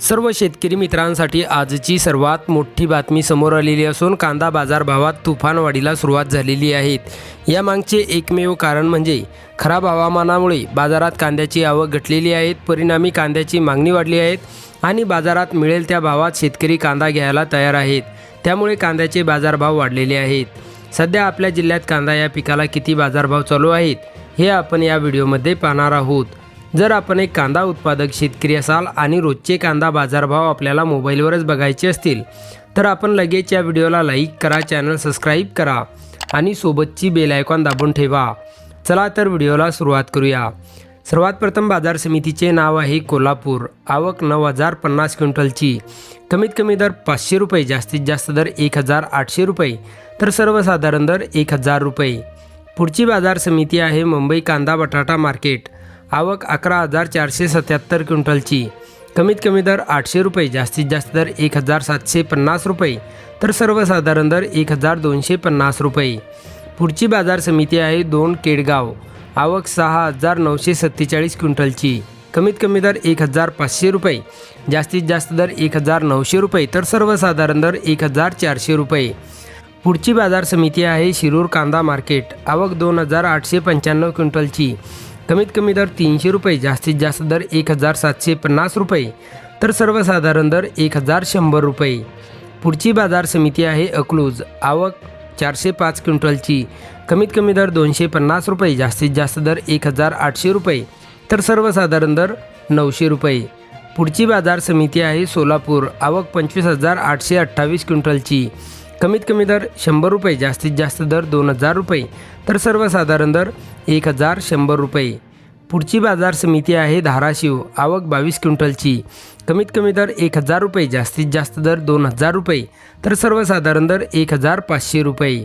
सर्व शेतकरी मित्रांसाठी आजची सर्वात मोठी बातमी समोर आलेली असून कांदा बाजारभावात तुफानवाढीला सुरुवात झालेली आहे. यामागचे एकमेव कारण म्हणजे खराब हवामानामुळे बाजारात कांद्याची आवक घटलेली आहे. परिणामी कांद्याची मागणी वाढली आहे आणि बाजारात मिळेल त्या भावात शेतकरी कांदा घ्यायला तयार आहेत. त्यामुळे कांद्याचे बाजारभाव वाढलेले आहेत. सध्या आपल्या जिल्ह्यात कांदा या पिकाला किती बाजारभाव चालू आहेत हे आपण या व्हिडिओमध्ये पाहणार आहोत. जर आपण एक कांदा उत्पादक शेतकरी असाल आणि रोजचे कांदा बाजारभाव आपल्याला मोबाईलवरच बघायचे असतील तर आपण लगेच या व्हिडिओला लाईक करा चॅनल सबस्क्राईब करा आणि सोबतची बेल आयकॉन दाबून ठेवा. चला तर व्हिडिओला सुरुवात करूया. सर्वात प्रथम बाजार समितीचे नाव आहे कोल्हापूर. आवक नऊ हजार पन्नास क्विंटलची. कमीत कमी दर पाचशे रुपये जास्तीत जास्त दर एक हजार आठशे रुपये तर सर्वसाधारण दर एक हजार रुपये. पुढची बाजार समिती आहे मुंबई कांदा बटाटा मार्केट. आवक अकरा हजार चारशे सत्याहत्तर क्विंटलची. कमीत कमी दर आठशे रुपये जास्तीत जास्त दर एक हजार सातशे पन्नास रुपये तर सर्वसाधारण दर एक हजार दोनशे पन्नास रुपये. पुढची बाजार समिती आहे दोन केडगाव. आवक सहा हजार नऊशे सत्तेचाळीस क्विंटलची. कमीत कमी दर एक हजार पाचशे रुपये जास्तीत जास्त दर एक हजार नऊशे रुपये तर सर्वसाधारण दर एक हजार चारशे रुपये. पुढची बाजार समिती आहे शिरूर कांदा मार्केट. आवक दोन हजार आठशे पंच्याण्णव क्विंटलची. कमीत कमी दर तीनशे रुपये जास्तीत जास्त दर एक हजार सातशे पन्नास रुपये. तर सर्वसाधारण दर एक हजार शंभर रुपये. पुढची बाजार समिती आहे अकलूज. आवक चारशे पाच क्विंटलची. कमीत कमी दर दोनशे पन्नास रुपये जास्तीत जास्त दर एक हजार आठशे रुपये. तर सर्वसाधारण दर नऊशे रुपये. पुढची बाजार समिती आहे सोलापूर. आवक पंचवीस हजार आठशे अठ्ठावीस क्विंटलची. कमीत कमी दर शंभर रुपये जास्तीत जास्त दर दोन हजार रुपये. तर सर्वसाधारण दर एक हजार शंभर रुपये. पुढची बाजार समिती आहे धाराशिव आवक बावीस क्विंटलची. कमीत कमी दर एक हजार रुपये जास्तीत जास्त दर दोन हजार रुपये. तर सर्वसाधारण दर एक हजार पाचशे रुपये.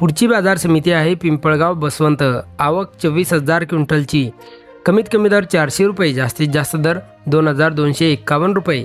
पुढची बाजार समिती आहे पिंपळगाव बसवंत आवक चोवीस हजार क्विंटलची. कमीत कमी दर चारशे रुपये जास्तीत जास्त दर दोन हजार दोनशे एक्कावन्न रुपये.